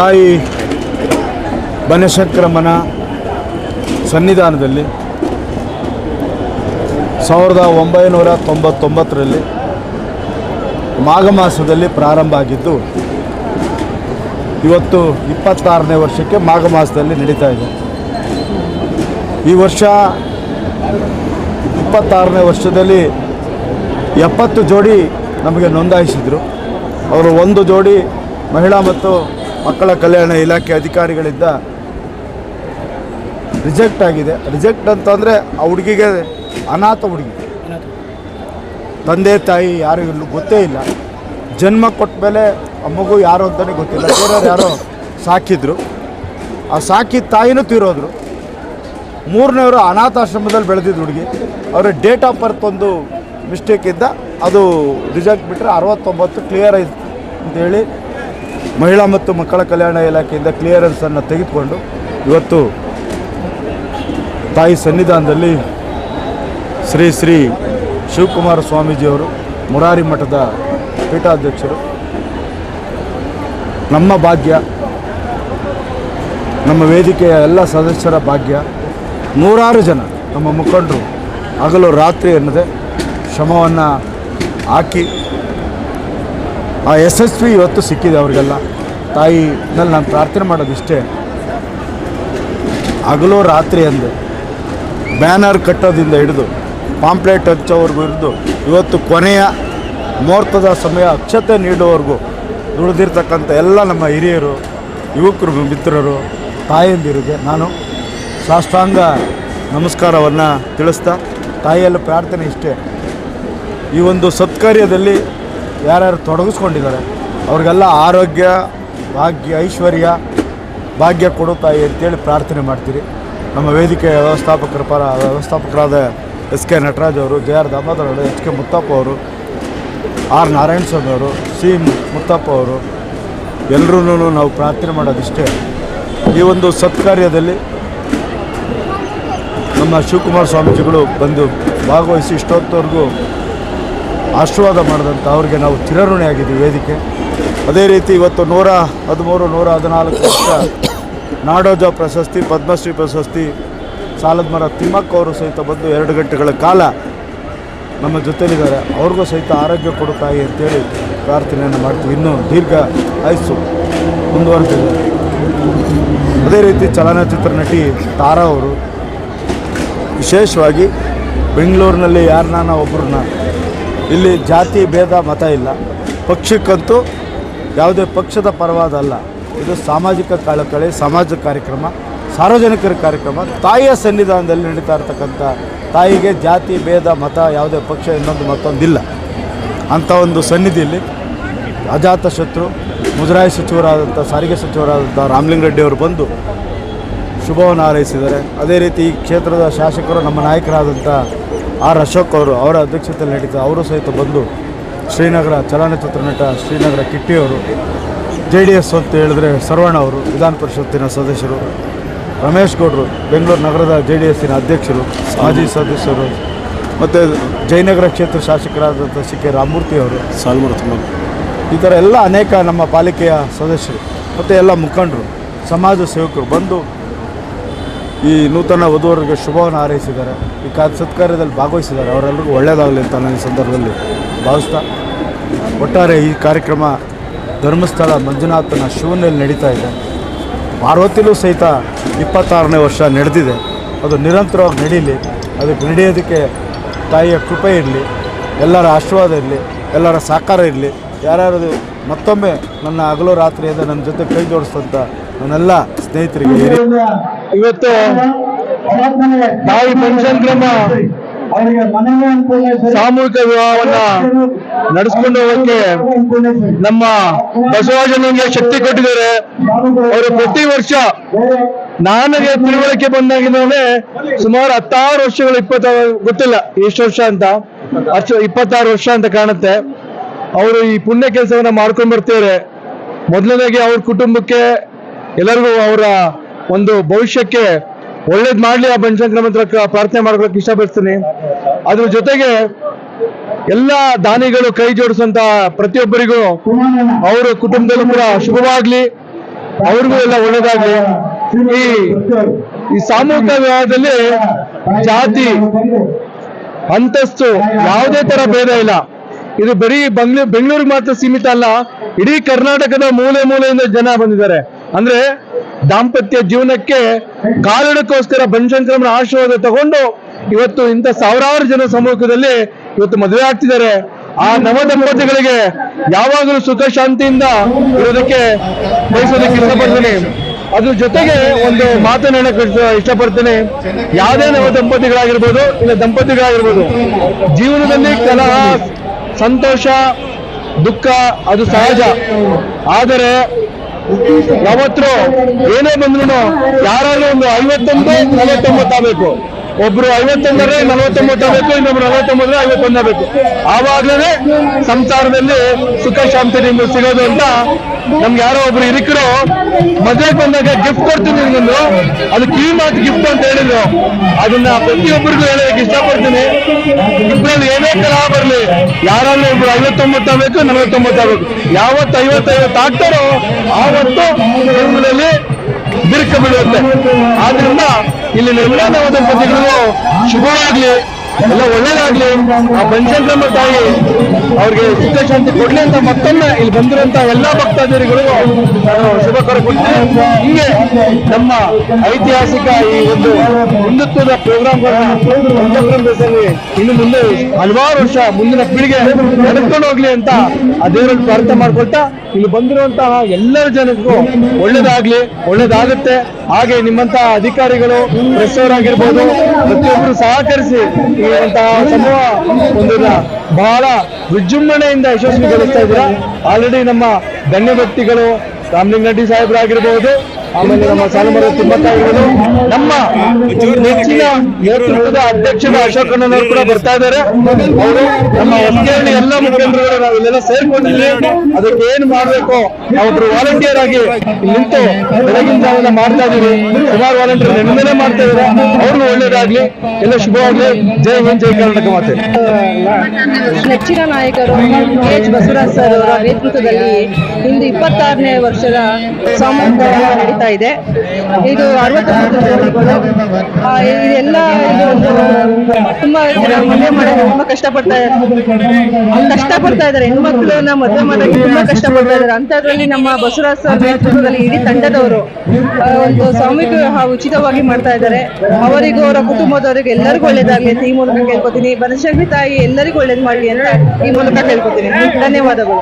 ತಾಯಿ ಬನಶಂಕರಮ್ಮನ ಸನ್ನಿಧಾನದಲ್ಲಿ ಸಾವಿರದ ಒಂಬೈನೂರ ತೊಂಬತ್ತೊಂಬತ್ತರಲ್ಲಿ ಮಾಘ ಮಾಸದಲ್ಲಿ ಪ್ರಾರಂಭ ಆಗಿದ್ದು, ಇವತ್ತು ಇಪ್ಪತ್ತಾರನೇ ವರ್ಷಕ್ಕೆ ಮಾಘ ಮಾಸದಲ್ಲಿ ನಡೀತಾ ಇದೆ. ಈ ವರ್ಷ ಇಪ್ಪತ್ತಾರನೇ ವರ್ಷದಲ್ಲಿ ಎಪ್ಪತ್ತು ಜೋಡಿ ನಮಗೆ ನೋಂದಾಯಿಸಿದರು. ಅವರು ಒಂದು ಜೋಡಿ ಮಹಿಳಾ ಮತ್ತು ಮಕ್ಕಳ ಕಲ್ಯಾಣ ಇಲಾಖೆ ಅಧಿಕಾರಿಗಳಿಂದ ರಿಜೆಕ್ಟ್ ಆಗಿದೆ. ರಿಜೆಕ್ಟ್ ಅಂತಂದರೆ ಆ ಹುಡುಗಿಗೆ ಅನಾಥ ಹುಡುಗಿ. ತಂದೆ, ತಾಯಿ ಯಾರು ಇಲ್ಲ ಗೊತ್ತೇ ಇಲ್ಲ. ಜನ್ಮ ಕೊಟ್ಟ ಮೇಲೆ ಆ ಮಗು ಯಾರು ಅಂತಲೇ ಗೊತ್ತಿಲ್ಲ. ಬೇರೆಯವ್ರು ಯಾರೋ ಸಾಕಿದ್ರು. ಆ ಸಾಕಿದ ತಾಯಿನೂ ತೀರೋದ್ರು. ಮೂರನೇವರು ಅನಾಥಾಶ್ರಮದಲ್ಲಿ ಬೆಳೆದಿದ್ದು ಹುಡುಗಿ. ಅವರ ಡೇಟ್ ಆಫ್ ಬರ್ತ್ ಒಂದು ಮಿಸ್ಟೇಕ್ ಅದು ರಿಜೆಕ್ಟ್ ಬಿಟ್ಟರೆ ಅರವತ್ತೊಂಬತ್ತು ಕ್ಲಿಯರ್ ಆಯಿತು ಅಂತೇಳಿ ಮಹಿಳಾ ಮತ್ತು ಮಕ್ಕಳ ಕಲ್ಯಾಣ ಇಲಾಖೆಯಿಂದ ಕ್ಲಿಯರೆನ್ಸನ್ನು ತೆಗೆದುಕೊಂಡು ಇವತ್ತು ತಾಯಿ ಸನ್ನಿಧಾನದಲ್ಲಿ ಶ್ರೀ ಶ್ರೀ ಶಿವಕುಮಾರ ಸ್ವಾಮೀಜಿಯವರು ಮುರಾರಿ ಮಠದ ಪೀಠಾಧ್ಯಕ್ಷರು. ನಮ್ಮ ಭಾಗ್ಯ, ನಮ್ಮ ವೇದಿಕೆಯ ಎಲ್ಲ ಸದಸ್ಯರ ಭಾಗ್ಯ, ನೂರಾರು ಜನ ನಮ್ಮ ಮುಖಂಡರು ಹಗಲು ರಾತ್ರಿ ಎನ್ನದೆ ಶ್ರಮವನ್ನು ಹಾಕಿ ಆ ಯಶಸ್ವಿ ಇವತ್ತು ಸಿಕ್ಕಿದೆ ಅವರಿಗೆಲ್ಲ. ತಾಯಿನಲ್ಲಿ ನಾನು ಪ್ರಾರ್ಥನೆ ಮಾಡೋದಿಷ್ಟೇ. ಹಗಲು ರಾತ್ರಿ ಅಂದು ಬ್ಯಾನರ್ ಕಟ್ಟೋದಿಂದ ಹಿಡಿದು, ಪಾಂಪ್ಲೆಟ್ ಹಚ್ಚೋವರೆಗೂ ಹಿಡಿದು, ಇವತ್ತು ಕೊನೆಯ ಮುಹೂರ್ತದ ಸಮಯ ಅಕ್ಷತೆ ನೀಡುವವರೆಗೂ ದುಡಿದಿರ್ತಕ್ಕಂಥ ಎಲ್ಲ ನಮ್ಮ ಹಿರಿಯರು, ಯುವಕರು, ಮಿತ್ರರು ತಾಯಿಯಂದಿರಿಗೆ ನಾನು ಸಾಷ್ಟಾಂಗ ನಮಸ್ಕಾರವನ್ನು ತಿಳಿಸ್ತಾ, ತಾಯಿಯಲ್ಲಿ ಪ್ರಾರ್ಥನೆ ಇಷ್ಟೇ. ಈ ಒಂದು ಸತ್ಕಾರ್ಯದಲ್ಲಿ ಯಾರ್ಯಾರು ತೊಡಗಿಸ್ಕೊಂಡಿದ್ದಾರೆ, ಅವ್ರಿಗೆಲ್ಲ ಆರೋಗ್ಯ, ಭಾಗ್ಯ, ಐಶ್ವರ್ಯ, ಭಾಗ್ಯ ಕೊಡು ತಾಯಿ ಅಂತೇಳಿ ಪ್ರಾರ್ಥನೆ ಮಾಡ್ತೀರಿ. ನಮ್ಮ ವೇದಿಕೆಯ ವ್ಯವಸ್ಥಾಪಕರ ಪರ, ವ್ಯವಸ್ಥಾಪಕರಾದ ಎಸ್ ಕೆ ನಟರಾಜ್ ಅವರು, ಜೆ ಆರ್ ದಾಮೋದರ್ ಅವರು ಎಚ್ ಕೆ ಮುತ್ತಪ್ಪ ಅವರು, ಆರ್ ನಾರಾಯಣ ಸ್ವಾಮಿ ಅವರು, ಸಿ ಮುತ್ತಪ್ಪ ಅವರು ಎಲ್ಲರೂ ನಾವು ಪ್ರಾರ್ಥನೆ ಮಾಡೋದಿಷ್ಟೇ. ಈ ಒಂದು ಸತ್ಕಾರ್ಯದಲ್ಲಿ ನಮ್ಮ ಶಿವಕುಮಾರ ಸ್ವಾಮೀಜಿಗಳು ಬಂದು ಭಾಗವಹಿಸಿ ಇಷ್ಟೊತ್ತವರೆಗೂ ಆಶೀರ್ವಾದ ಮಾಡಿದಂಥ ಅವ್ರಿಗೆ ನಾವು ಚಿರಋಣಿಯಾಗಿದ್ದೀವಿ ವೇದಿಕೆ. ಅದೇ ರೀತಿ ಇವತ್ತು ನೂರ ಹದಿಮೂರು, ನೂರ ಹದಿನಾಲ್ಕು ವರ್ಷ ನಾಡೋಜ ಪ್ರಶಸ್ತಿ, ಪದ್ಮಶ್ರೀ ಪ್ರಶಸ್ತಿ, ಸಾಲದ ಮರ ತಿಮ್ಮಕ್ಕ ಅವರು ಸಹಿತ ಬಂದು ಎರಡು ಗಂಟೆಗಳ ಕಾಲ ನಮ್ಮ ಜೊತೆಲಿದ್ದಾರೆ. ಅವ್ರಿಗೂ ಸಹಿತ ಆರೋಗ್ಯ ಕೊಡುತ್ತಾಯಿ ತಾಯಿ ಅಂತೇಳಿ ಪ್ರಾರ್ಥನೆಯನ್ನು ಮಾಡ್ತೀವಿ. ಇನ್ನೂ ದೀರ್ಘ ಆಯಸ್ಸು ಮುಂದುವರೆದಿದೆ. ಅದೇ ರೀತಿ ಚಲನಚಿತ್ರ ನಟಿ ತಾರಾ ಅವರು ವಿಶೇಷವಾಗಿ ಬೆಂಗಳೂರಿನಲ್ಲಿ ಯಾರನ್ನ ಒಬ್ಬರನ್ನ ಇಲ್ಲಿ ಜಾತಿ ಭೇದ ಮತ ಇಲ್ಲ. ಪಕ್ಷಕ್ಕಂತೂ ಯಾವುದೇ ಪಕ್ಷದ ಪರವಾದ ಅಲ್ಲ. ಇದು ಸಾಮಾಜಿಕ ಕಳಕಳಿ, ಸಮಾಜ ಕಾರ್ಯಕ್ರಮ, ಸಾರ್ವಜನಿಕರ ಕಾರ್ಯಕ್ರಮ. ತಾಯಿಯ ಸನ್ನಿಧಾನದಲ್ಲಿ ನಡೀತಾ ಇರ್ತಕ್ಕಂಥ ತಾಯಿಗೆ ಜಾತಿ ಭೇದ ಮತ ಯಾವುದೇ ಪಕ್ಷ ಇನ್ನೊಂದು ಮತ್ತೊಂದಿಲ್ಲ. ಅಂಥ ಒಂದು ಸನ್ನಿಧಿಯಲ್ಲಿ ಅಜಾತ ಶತ್ರು, ಮುಜರಾಯಿ ಸಚಿವರಾದಂಥ, ಸಾರಿಗೆ ಸಚಿವರಾದಂಥ ರಾಮಲಿಂಗರೆಡ್ಡಿಯವರು ಬಂದು ಶುಭವನ್ನು ಹಾರೈಸಿದ್ದಾರೆ. ಅದೇ ರೀತಿ ಈ ಕ್ಷೇತ್ರದ ಶಾಸಕರು ನಮ್ಮ ನಾಯಕರಾದಂಥ ಆರ್ ಅಶೋಕ್ ಅವರು ಅವರ ಅಧ್ಯಕ್ಷತೆಯಲ್ಲಿ ನಡೀತಾ ಅವರು ಸಹಿತ ಬಂದು ಶ್ರೀನಗರ ಚಲನಚಿತ್ರ ನಟ ಶ್ರೀನಗರ ಕಿಟ್ಟಿಯವರು ಜೆ ಡಿ ಎಸ್ ಅಂತ ಹೇಳಿದ್ರೆ ಸರ್ವಣ್ಣ ಅವರು ವಿಧಾನ ಪರಿಷತ್ತಿನ ಸದಸ್ಯರು ರಮೇಶ್ ಗೌಡರು ಬೆಂಗಳೂರು ನಗರದ ಜೆ ಡಿ ಎಸ್ಸಿನ ಅಧ್ಯಕ್ಷರು ಮಾಜಿ ಸದಸ್ಯರು ಮತ್ತು ಜಯನಗರ ಕ್ಷೇತ್ರ ಶಾಸಕರಾದಂಥ ಸಿ ಕೆ ರಾಮಮೂರ್ತಿ ಅವರು. ಸಾಲ್ಮೂರ್ತಿ ಈ ಥರ ಎಲ್ಲ ಅನೇಕ ನಮ್ಮ ಪಾಲಿಕೆಯ ಸದಸ್ಯರು ಮತ್ತು ಎಲ್ಲ ಮುಖಂಡರು ಸಮಾಜ ಸೇವಕರು ಬಂದು ಈ ನೂತನ ವಧುವರಿಗೆ ಶುಭವನ್ನು ಹಾರೈಸಿದ್ದಾರೆ. ಈ ಕಾ ಸತ್ಕಾರ್ಯದಲ್ಲಿ ಭಾಗವಹಿಸಿದ್ದಾರೆ. ಅವರೆಲ್ಲರಿಗೂ ಒಳ್ಳೆಯದಾಗಲಿ ಅಂತ ನನ್ನ ಸಂದರ್ಭದಲ್ಲಿ ಭಾವಿಸ್ತಾ ಒಟ್ಟಾರೆ ಈ ಕಾರ್ಯಕ್ರಮ ಧರ್ಮಸ್ಥಳ ಮಂಜುನಾಥನ ಶಿವನಲ್ಲಿ ನಡೀತಾ ಇದೆ. ಪಾರ್ವತಿಲೂ ಸಹಿತ ಇಪ್ಪತ್ತಾರನೇ ವರ್ಷ ನಡೆದಿದೆ. ಅದು ನಿರಂತರವಾಗಿ ನಡೀಲಿ. ಅದಕ್ಕೆ ನಡೆಯೋದಕ್ಕೆ ತಾಯಿಯ ಕೃಪೆ ಇರಲಿ. ಎಲ್ಲರ ಆಶೀರ್ವಾದ ಇರಲಿ. ಎಲ್ಲರ ಸಹಕಾರ ಇರಲಿ. ಯಾರ್ಯಾರು ಮತ್ತೊಮ್ಮೆ ನನ್ನ ಹಗಲು ರಾತ್ರಿಯಿಂದ ನನ್ನ ಜೊತೆ ಕೈ ಜೋಡಿಸಿದಂಥ ನನ್ನೆಲ್ಲ ಸ್ನೇಹಿತರಿಗೆ ಇವತ್ತು ತಾಯಿ ಪಂಚಂಕ್ರಮ ಸಾಮೂಹಿಕ ವಿವಾಹವನ್ನ ನಡೆಸ್ಕೊಂಡು ಹೋಗಕ್ಕೆ ನಮ್ಮ ಬಸವರಾಜನಿಗೆ ಶಕ್ತಿ ಕೊಟ್ಟಿದ್ದಾರೆ. ಅವರು ಪ್ರತಿ ವರ್ಷ ನನಗೆ ತಿಳುವಳಿಕೆ ಬಂದಾಗಿದ್ದಾವೆ ಸುಮಾರು ಹತ್ತಾರು ವರ್ಷಗಳು ಇಪ್ಪತ್ತ ಗೊತ್ತಿಲ್ಲ ಎಷ್ಟು ವರ್ಷ ಅಂತ. ಅಷ್ಟು ಇಪ್ಪತ್ತಾರು ವರ್ಷ ಅಂತ ಕಾಣುತ್ತೆ. ಅವರು ಈ ಪುಣ್ಯ ಕೆಲಸವನ್ನ ಮಾಡ್ಕೊಂಡ್ ಬರ್ತಾರೆ ಮೊದಲನೇದಾಗಿ ಅವ್ರ ಕುಟುಂಬಕ್ಕೆ ಎಲ್ಲರಿಗೂ ಅವರ ಒಂದು ಭವಿಷ್ಯಕ್ಕೆ ಒಳ್ಳೇದು ಮಾಡ್ಲಿ ಆ ಬನಶಂಕರ ಮಂತ್ರ ಪ್ರಾರ್ಥನೆ ಮಾಡ್ಕೊಳಕ್ ಇಷ್ಟಪಡ್ತೀನಿ. ಅದ್ರ ಜೊತೆಗೆ ಎಲ್ಲ ದಾನಿಗಳು ಕೈ ಜೋಡಿಸುವಂತ ಪ್ರತಿಯೊಬ್ಬರಿಗೂ ಅವರ ಕುಟುಂಬದಲ್ಲೂ ಕೂಡ ಶುಭವಾಗ್ಲಿ. ಅವ್ರಿಗೂ ಎಲ್ಲ ಒಳ್ಳೇದಾಗ್ಲಿ. ಈ ಈ ಸಾಮೂಹಿಕ ವಿವಾಹದಲ್ಲಿ ಜಾತಿ, ಅಂತಸ್ತು ಯಾವುದೇ ತರ ಭೇದ ಇಲ್ಲ. ಇದು ಬರೀ ಬಂಗ್ಳೂ, ಬೆಂಗಳೂರಿಗೆ ಮಾತ್ರ ಸೀಮಿತ ಅಲ್ಲ. ಇಡೀ ಕರ್ನಾಟಕದ ಮೂಲೆ ಮೂಲೆಯಿಂದ ಜನ ಬಂದಿದ್ದಾರೆ. ಅಂದ್ರೆ ದಾಂಪತ್ಯ ಜೀವನಕ್ಕೆ ಕಾರಣಕ್ಕೋಸ್ಕರ ಬನಶಂಕರಮ್ಮನ ಆಶೀರ್ವಾದ ತಗೊಂಡು ಇವತ್ತು ಇಂಥ ಸಾವಿರಾರು ಜನ ಸಮ್ಮುಖದಲ್ಲಿ ಇವತ್ತು ಮದುವೆ ಆಗ್ತಿದ್ದಾರೆ. ಆ ನವ ದಂಪತಿಗಳಿಗೆ ಯಾವಾಗಲೂ ಸುಖ ಶಾಂತಿಯಿಂದ ಇರೋದಕ್ಕೆ ಬಯಸೋದಕ್ಕೆ ಇಷ್ಟಪಡ್ತೀನಿ. ಅದ್ರ ಜೊತೆಗೆ ಒಂದು ಮಾತನ್ನ ಹೇಳಕ್ ಇಷ್ಟ- ಇಷ್ಟಪಡ್ತೀನಿ. ಯಾವುದೇ ನವ ದಂಪತಿಗಳಾಗಿರ್ಬೋದು, ಇಲ್ಲ ದಂಪತಿಗಳಾಗಿರ್ಬೋದು, ಜೀವನದಲ್ಲಿ ಕಲಹ, ಸಂತೋಷ, ದುಃಖ, ಅದು ಸಹಜ. ಆದರೆ ಯಾವತ್ತೂ ಏನೇ ಬಂದ್ರು ಯಾರಾದ್ರೂ ಒಂದು ಐವತ್ತೊಂದು ನಲವತ್ತೊಂಬತ್ತು ಆಗ್ಬೇಕು. ಒಬ್ರು ಐವತ್ತೊಂದರೆ ನಲವತ್ತೊಂಬತ್ತು ಬೇಕು ಇನ್ನೊಬ್ರು ನಲವತ್ತೊಂಬತ್ತರ ಐವತ್ತೊಂದು ಬೇಕು. ಆವಾಗಲೇ ಸಂಸಾರದಲ್ಲಿ ಸುಖ ಶಾಂತಿ ನಿಮ್ಗೆ ಸಿಗೋದು ಅಂತ ನಮ್ಗೆ ಯಾರೋ ಒಬ್ರು ಹಿರಿಕರು ಮದುವೆಗೆ ಬಂದಾಗ ಗಿಫ್ಟ್ ಕೊಡ್ತೀನಿ ನಿಮ್ಗೊಂದು ಅದು ಕಿವಿ ಮಾತು ಗಿಫ್ಟ್ ಅಂತ ಹೇಳಿದ್ರು. ಅದನ್ನ ಪ್ರತಿಯೊಬ್ಬರಿಗೂ ಹೇಳೋದಕ್ಕೆ ಇಷ್ಟಪಡ್ತೀನಿ. ಇಬ್ಬರಲ್ಲಿ ಏನೇ ಕಲಹ ಬರಲಿ ಯಾರಲ್ಲಿ ಒಬ್ರು ಐವತ್ತೊಂಬತ್ತು ಆಗ್ಬೇಕು ನಲವತ್ತೊಂಬತ್ತು ಆಗ್ಬೇಕು ಯಾವತ್ತು ಐವತ್ತೈವತ್ತು ಆಗ್ತಾರೋ ಆವತ್ತು ಬಿರುಕು ಬೀಳುತ್ತೆ ಆದ್ರಿಂದ ಇಲ್ಲಿ ನಿರ್ಮಲಾನಂದ ದಂಪತಿಗಳು ಶುಭವಾಗ್ಲಿ. ಎಲ್ಲ ಒಳ್ಳೇದಾಗ್ಲಿ. ಆ ಬನಶಂಕರಮ್ಮ ತಾಯಿ ಅವ್ರಿಗೆ ಸುಖ ಶಾಂತಿ ಕೊಡ್ಲಿ ಅಂತ ಮತ್ತೊಮ್ಮೆ ಇಲ್ಲಿ ಬಂದಿರುವಂತ ಎಲ್ಲಾ ಭಕ್ತಾದಿಗಳಿಗೂ ನಾನು ಶುಭ ಕೋರ್ಕೊಡ್ತೀನಿ ಹಿಂಗೆ ನಮ್ಮ ಐತಿಹಾಸಿಕ ಈ ಒಂದು ಹಿಂದುತ್ವದ ಪ್ರೋಗ್ರಾಮ್ ದೇಶದಲ್ಲಿ ಇನ್ನು ಮುಂದೆ ಹಲವಾರು ವರ್ಷ ಮುಂದಿನ ಪೀಳಿಗೆ ನಡೆದುಕೊಂಡು ಹೋಗ್ಲಿ ಅಂತ ಆ ದೇವರಲ್ಲಿ ಪ್ರಾರ್ಥನೆ ಮಾಡ್ಕೊಳ್ತಾ ಇಲ್ಲಿ ಬಂದಿರುವಂತಹ ಎಲ್ಲರ ಜನಕ್ಕೂ ಒಳ್ಳೇದಾಗ್ಲಿ, ಒಳ್ಳೇದಾಗುತ್ತೆ. ಹಾಗೆ ನಿಮ್ಮಂತ ಅಧಿಕಾರಿಗಳು ಪ್ರೆಸ್ ಅವರಾಗಿರ್ಬೋದು ಪ್ರತಿಯೊಬ್ಬರು ಸಹಕರಿಸಿ ಒಂದನ್ನ ಬಹಳ ವಿಜೃಂಭಣೆಯಿಂದ ಯಶಸ್ವಿಗೊಳಿಸ್ತಾ ಇದ್ದೀರಾ. ಆಲ್ರೆಡಿ ನಮ್ಮ ಗಣ್ಯ ವ್ಯಕ್ತಿಗಳು ರಾಮಲಿಂಗ ರೆಡ್ಡಿ ಸಾಹೇಬರಾಗಿರ್ಬೋದು. ಆಮೇಲೆ ನಮ್ಮ ಸಾಲುಮರ ತಿಮ್ಮಕ್ಕ ನಮ್ಮ ನಮ್ಮ ನೆಚ್ಚಿನ ನೇತೃತ್ವದ ಅಧ್ಯಕ್ಷರ ಅಶೋಕಣ್ಣನವರು ಕೂಡ ಬರ್ತಾ ಇದ್ದಾರೆ. ಅವರು ನಮ್ಮ ಹೊಸಗೇರಿ ಎಲ್ಲ ಮುಖಂಡರುಗಳು ನಾವೆಲ್ಲ ಸೇರ್ಕೊಂಡಿದ್ವಿ ಅದಕ್ಕೆ ಏನ್ ಮಾಡ್ಬೇಕು? ಅವರು ವಾಲಂಟಿಯರ್ ಆಗಿ ನಿಂತು ಬೆಳಗಿನ ಜಾವನ ಮಾಡ್ತಾ ಇದೀವಿ. ಸುಮಾರು ವಾಲಂಟಿಯರ್ ನೆನ್ನೆನೆ ಮಾಡ್ತಾ ಇದ್ದಾರೆ. ಅವ್ರಿಗೂ ಒಳ್ಳೇದಾಗ್ಲಿ. ಎಲ್ಲ ಶುಭವಾಗ್ಲಿ. ಜೈ ಹಿಂದ್, ಜೈ ಕರ್ನಾಟಕ ಮಾತೆ. ನೆಚ್ಚಿನ ನಾಯಕರು ಎಚ್ ಬಸವರಾಜ್ ಸರ್ ಅವರ ನೇತೃತ್ವದಲ್ಲಿ ಇಂದು ಇಪ್ಪತ್ತಾರನೇ ವರ್ಷದ ಸಾಮೂಹಿಕ ನಡೀತಾ ಇದೆ. ಇದು ತುಂಬಾ ಮದುವೆ ಮಾಡೋಕೆ ತುಂಬಾ ಕಷ್ಟಪಡ್ತಾ ಕಷ್ಟಪಡ್ತಾ ಇದ್ದಾರೆ. ಹೆಣ್ಮಕ್ಳನ್ನ ಮದುವೆ ಮಾಡೋಕೆ ತುಂಬಾ ಕಷ್ಟಪಡ್ತಾ ಇದ್ದಾರೆ. ಅಂತದ್ರಲ್ಲಿ ನಮ್ಮ ಬಸವರಾಜ್ ನೇತೃತ್ವದಲ್ಲಿ ಇಡೀ ತಂಡದವರು ಒಂದು ವಿವಾಹ ಉಚಿತವಾಗಿ ಮಾಡ್ತಾ ಇದ್ದಾರೆ. ಅವರಿಗೂ, ಅವರ ಕುಟುಂಬದವರಿಗೆ ಎಲ್ಲರಿಗೂ ಒಳ್ಳೇದಾಗ್ಲಿ ಅಂತ ಈ ಮೂಲಕ ಕೇಳ್ಕೊತೀನಿ. ಬನಶಂಕರಿ ತಾಯಿ ಎಲ್ಲರಿಗೂ ಒಳ್ಳೇದು ಮಾಡಲಿ ಅಂತ ಈ ಮೂಲಕ ಕೇಳ್ಕೊತೀನಿ. ಧನ್ಯವಾದಗಳು.